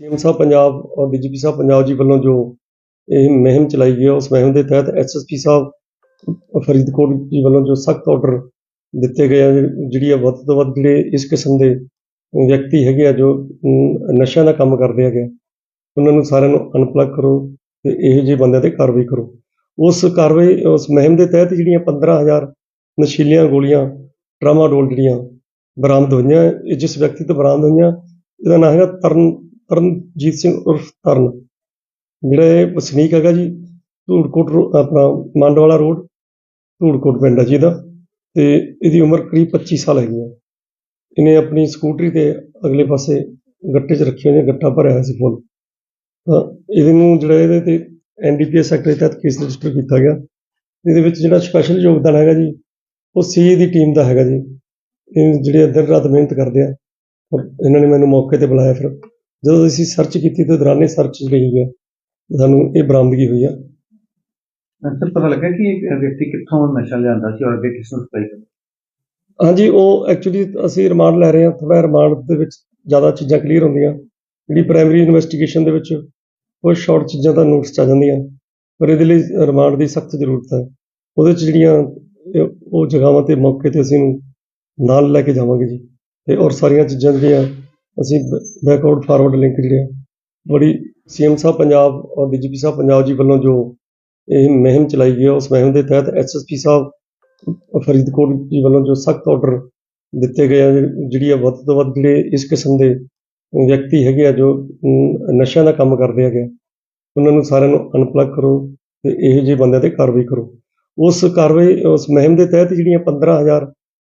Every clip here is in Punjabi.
ਸੀਐਮ ਸਾਹਿਬ ਪੰਜਾਬ ਔਰ ਡੀਜੀਪੀ ਸਾਹਿਬ ਪੰਜਾਬ ਜੀ ਵੱਲੋਂ ਜੋ ਇਹ ਮੁਹਿੰਮ ਚਲਾਈ ਗਈ ਹੈ ਉਸ ਮੁਹਿੰਮ ਦੇ ਤਹਿਤ ਐਸਐਸਪੀ ਸਾਹਿਬ ਫਰੀਦਕੋਟ ਜੀ ਵੱਲੋਂ ਜੋ ਸਖਤ ਆਰਡਰ ਦਿੱਤੇ ਗਏ ਆ ਜਿਹੜੀ ਆ ਵੱਧ ਤੋਂ ਵੱਧ ਜਿਹੜੇ ਇਸ ਕਿਸਮ ਦੇ ਵਿਅਕਤੀ ਹੈਗੇ ਆ ਜੋ ਨਸ਼ਿਆਂ ਦਾ ਕੰਮ ਕਰਦੇ ਹੈਗੇ ਆ, ਉਹਨਾਂ ਨੂੰ ਸਾਰਿਆਂ ਨੂੰ ਅਨਪਲੱਗ ਕਰੋ ਤੇ ਇਹੋ ਜਿਹੇ ਬੰਦਿਆਂ ਤੇ ਕਾਰਵਾਈ ਕਰੋ। ਉਸ ਕਾਰਵਾਈ ਉਸ ਮੁਹਿੰਮ ਦੇ ਤਹਿਤ ਜਿਹੜੀਆਂ 15000 ਨਸ਼ੀਲੀਆਂ ਗੋਲੀਆਂ ਟਰਾਮਾਡੋਲ ਜਿਹੜੀਆਂ ਬਰਾਮਦ ਹੋਈਆਂ ਜਿਸ ਵਿਅਕਤੀ ਤੋਂ ਬਰਾਮਦ ਹੋਈਆਂ ਇਹਦਾ ਨਾਮ ਹੈਗਾ ਤਰਨ ਤਰਨਜੀਤ ਸਿੰਘ ਉਰਫ ਤਰਨ। ਜਿਹੜਾ ਇਹ ਵਸਨੀਕ ਹੈਗਾ ਜੀ, ਧੂੜਕੋਟ ਰੋ- ਆਪਣਾ ਮੰਡਵਾਲਾ ਰੋਡ, ਧੂੜਕੋਟ ਪਿੰਡ ਹੈ ਜੀ ਇਹਦਾ। ਤੇ ਇਹਦੀ ਉਮਰ ਕਰੀਬ 25 ਸਾਲ ਹੈਗੀ ਹੈ ਇਹਨੇ ਆਪਣੀ ਸਕੂਟਰੀ ਤੇ ਅਗਲੇ ਪਾਸੇ ਗੱਟੇ 'ਚ ਰੱਖੀ ਹੋਈ ਹੈ ਗੱਟਾ ਭਰਿਆ ਹੋਇਆ ਸੀ ਫੁੱਲ। ਤਾਂ ਇਹਦੇ ਨੂੰ ਜਿਹੜਾ ਇਹਦੇ ਤੇ ਐਨਡੀਪੀਐਸ ਐਕਟ ਦੇ ਤਹਿਤ ਕੇਸ ਰਜਿਸਟਰ ਕੀਤਾ ਗਿਆ। ਇਹਦੇ ਵਿੱਚ ਜਿਹੜਾ ਸਪੈਸ਼ਲ ਯੋਗਦਾਨ ਹੈਗਾ ਜੀ, ਉਹ ਸੀ ਦੀ ਟੀਮ ਦਾ ਹੈਗਾ ਜੀ। ਇਹ ਜਿਹੜੇ ਦਿਨ ਰਾਤ ਮਿਹਨਤ ਕਰਦੇ ਆ ਇਹਨਾਂ ਨੇ ਮੈਨੂੰ ਮੌਕੇ ਤੇ ਬੁਲਾਇਆ ਫਿਰ। ਜਦੋਂ ਅਸੀਂ ਸਰਚ ਕੀਤੀ ਤੇ ਦੌਰਾਨੇ ਸਰਚ ਰਹੀ ਗਿਆ ਸਾਨੂੰ ਇਹ ਬਰਾਮਦਗੀ ਹੋਈ ਆ। ਸਰ ਪਤਾ ਲੱਗਾ ਕਿ ਇਹ ਵਿਅਕਤੀ ਕਿੱਥੋਂ ਨਸ਼ਾ ਲਿਆਂਦਾ ਸੀ ਔਰ ਅੱਗੇ ਕਿਸ ਨੂੰ ਸਪਲਾਈ ਕਰਦਾ ਹਾਂਜੀ ਉਹ ਐਕਚੁਅਲੀ ਅਸੀਂ ਰਿਮਾਂਡ ਲੈ ਰਹੇ ਹਾਂ ਥੋੜਾ ਰਿਮਾਂਡ ਦੇ ਵਿੱਚ ਜ਼ਿਆਦਾ ਚੀਜ਼ਾਂ ਕਲੀਅਰ ਹੁੰਦੀਆਂ। ਜਿਹੜੀ ਪ੍ਰਾਇਮਰੀ ਇਨਵੈਸਟੀਗੇਸ਼ਨ ਦੇ ਵਿੱਚ ਕੁਝ ਸ਼ਾਰਟ ਚੀਜ਼ਾਂ ਤਾਂ ਨੋਟਿਸ 'ਚ ਆ ਜਾਂਦੀਆਂ। ਪਰ ਇਹਦੇ ਲਈ ਰਿਮਾਂਡ ਦੀ ਸਖਤ ਜ਼ਰੂਰਤ ਹੈ। ਉਹਦੇ 'ਚ ਜਿਹੜੀਆਂ ਉਹ ਜਗ੍ਹਾਵਾਂ ਤੇ ਮੌਕੇ ਤੇ ਅਸੀਂ ਨੂੰ ਨਾਲ ਲੈ ਕੇ ਜਾਵਾਂਗੇ ਜੀ। ਤੇ ਔਰ ਸਾਰੀਆਂ ਚੀਜ਼ਾਂ ਜਿਹੜੀਆਂ ਅਸੀਂ ਬੈਕਵਰਡ ਫਾਰਵਰਡ ਲਿੰਕ ਜਿਹੜੇ ਆ ਬੜੀ ਸੀਐਮ ਸਾਹਿਬ ਪੰਜਾਬ ਔਰ ਡੀਜੀਪੀ ਸਾਹਿਬ ਪੰਜਾਬ ਜੀ ਵੱਲੋਂ ਜੋ ਇਹ ਮੁਹਿੰਮ ਚਲਾਈ ਗਈ ਹੈ ਉਸ ਮੁਹਿੰਮ ਦੇ ਤਹਿਤ ਐਸਐਸਪੀ ਸਾਹਿਬ ਫਰੀਦਕੋਟ ਜੀ ਵੱਲੋਂ ਜੋ ਸਖਤ ਆਰਡਰ ਦਿੱਤੇ ਗਏ ਜਿਹੜੀ ਆ ਵੱਧ ਤੋਂ ਵੱਧ ਜਿਹੜੇ ਇਸ ਕਿਸਮ ਦੇ ਵਿਅਕਤੀ ਹੈਗੇ ਆ ਜੋ ਨਸ਼ਿਆਂ ਦਾ ਕੰਮ ਕਰਦੇ ਹੈਗੇ ਆ, ਉਹਨਾਂ ਨੂੰ ਸਾਰਿਆਂ ਨੂੰ ਅਨਪਲੱਗ ਕਰੋ ਤੇ ਇਹੋ ਜਿਹੇ ਬੰਦਿਆਂ ਤੇ ਕਾਰਵਾਈ ਕਰੋ। ਉਸ ਕਾਰਵਾਈ ਉਸ ਮੁਹਿੰਮ ਦੇ ਤਹਿਤ ਜਿਹੜੀਆਂ 15000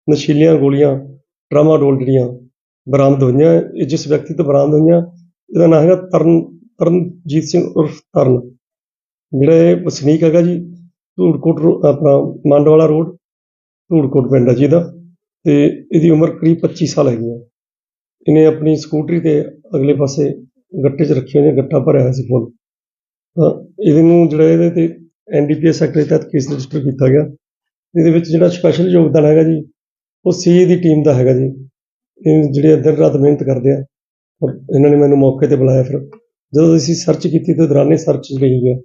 ਨਸ਼ੀਲੀਆਂ ਗੋਲੀਆਂ ਟਰਾਮਾਡੋਲ ਜਿਹੜੀਆਂ ਬਰਾਮਦ ਹੋਈਆਂ। ਇਹ ਜਿਸ ਵਿਅਕਤੀ ਤੋਂ ਬਰਾਮਦ ਹੋਈਆਂ, ਇਹਦਾ ਨਾਮ ਹੈਗਾ ਤਰਨ, ਤਰਨਜੀਤ ਸਿੰਘ ਉਰਫ ਤਰਨ। ਜਿਹੜਾ ਇਹ ਵਸਨੀਕ ਹੈਗਾ ਜੀ, ਧੂੜਕੋਟ ਰੋ- ਆਪਣਾ ਮੰਡਵਾਲਾ ਰੋਡ, ਧੂੜਕੋਟ ਪਿੰਡ ਹੈ ਜੀ ਇਹਦਾ। ਤੇ ਇਹਦੀ ਉਮਰ ਕਰੀਬ 25 ਸਾਲ ਹੈਗੀ ਹੈ। ਇਹਨੇ ਆਪਣੀ ਸਕੂਟਰੀ ਤੇ ਅਗਲੇ ਪਾਸੇ ਗੱਟੇ 'ਚ ਰੱਖੀ ਹੋਈ ਗੱਟਾ ਭਰਿਆ ਹੋਇਆ ਸੀ ਫੁੱਲ। ਤਾਂ ਇਹਦੇ ਨੂੰ ਜਿਹੜਾ ਇਹਦੇ ਤੇ ਐਨਡੀਪੀਐਸ ਐਕਟ ਦੇ ਤਹਿਤ ਕੇਸ ਰਜਿਸਟਰ ਕੀਤਾ ਗਿਆ। ਇਹਦੇ ਵਿੱਚ ਜਿਹੜਾ ਸਪੈਸ਼ਲ ਯੋਗਦਾਨ ਹੈਗਾ ਜੀ, ਉਹ ਸੀ ਦੀ ਟੀਮ ਦਾ ਹੈਗਾ ਜੀ। ਇਹ ਜਿਹੜੇ ਦਿਨ ਰਾਤ ਮਿਹਨਤ ਕਰਦੇ ਆ ਔਰ ਇਹਨਾਂ ਨੇ ਮੈਨੂੰ ਮੌਕੇ ਤੇ ਬੁਲਾਇਆ ਫਿਰ। ਜਦੋਂ ਅਸੀਂ ਸਰਚ ਕੀਤੀ ਤੇ ਦੌਰਾਨੇ ਸਰਚ ਰਹੀ ਗਿਆ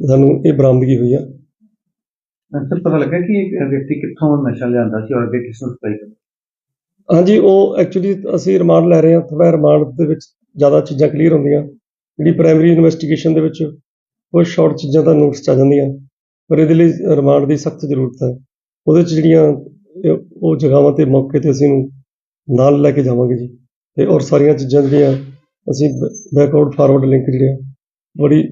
ਸਾਨੂੰ ਇਹ ਬਰਾਮਦਗੀ ਹੋਈ ਆ। ਸਰ ਪਤਾ ਲੱਗਾ ਕਿ ਇਹ ਵਿਅਕਤੀ ਕਿੱਥੋਂ ਨਸ਼ਾ ਲਿਆਂਦਾ ਸੀ ਔਰ ਅੱਗੇ ਕਿਸ ਨੂੰ ਸਪਲਾਈ ਕਰਦਾ ਹਾਂਜੀ ਉਹ ਐਕਚੁਅਲੀ ਅਸੀਂ ਰਿਮਾਂਡ ਲੈ ਰਹੇ ਹਾਂ। ਥੋੜਾ ਰਿਮਾਂਡ ਦੇ ਵਿੱਚ ਜ਼ਿਆਦਾ ਚੀਜ਼ਾਂ ਕਲੀਅਰ ਹੁੰਦੀਆਂ। ਜਿਹੜੀ ਪ੍ਰਾਇਮਰੀ ਇਨਵੈਸਟੀਗੇਸ਼ਨ ਦੇ ਵਿੱਚ ਕੁਝ ਸ਼ਾਰਟ ਚੀਜ਼ਾਂ ਤਾਂ ਨੋਟਿਸ 'ਚ ਆ ਜਾਂਦੀਆਂ। ਪਰ ਇਹਦੇ ਲਈ ਰਿਮਾਂਡ ਦੀ ਸਖਤ ਜ਼ਰੂਰਤ ਹੈ। ਉਹਦੇ 'ਚ ਜਿਹੜੀਆਂ ਉਹ ਜਗ੍ਹਾਵਾਂ ਤੇ ਮੌਕੇ ਤੇ ਅਸੀਂ ਨੂੰ ਨਾਲ ਲੈ ਕੇ ਜਾਵਾਂਗੇ ਜੀ। ਤੇ ਔਰ ਸਾਰੀਆਂ ਚੀਜ਼ਾਂ ਜਿਹੜੀਆਂ ਅਸੀਂ ਬੈਕਵਰਡ ਫਾਰਵਰਡ ਲਿੰਕ ਜਿਹੜੇ ਆ, ਬੜੀ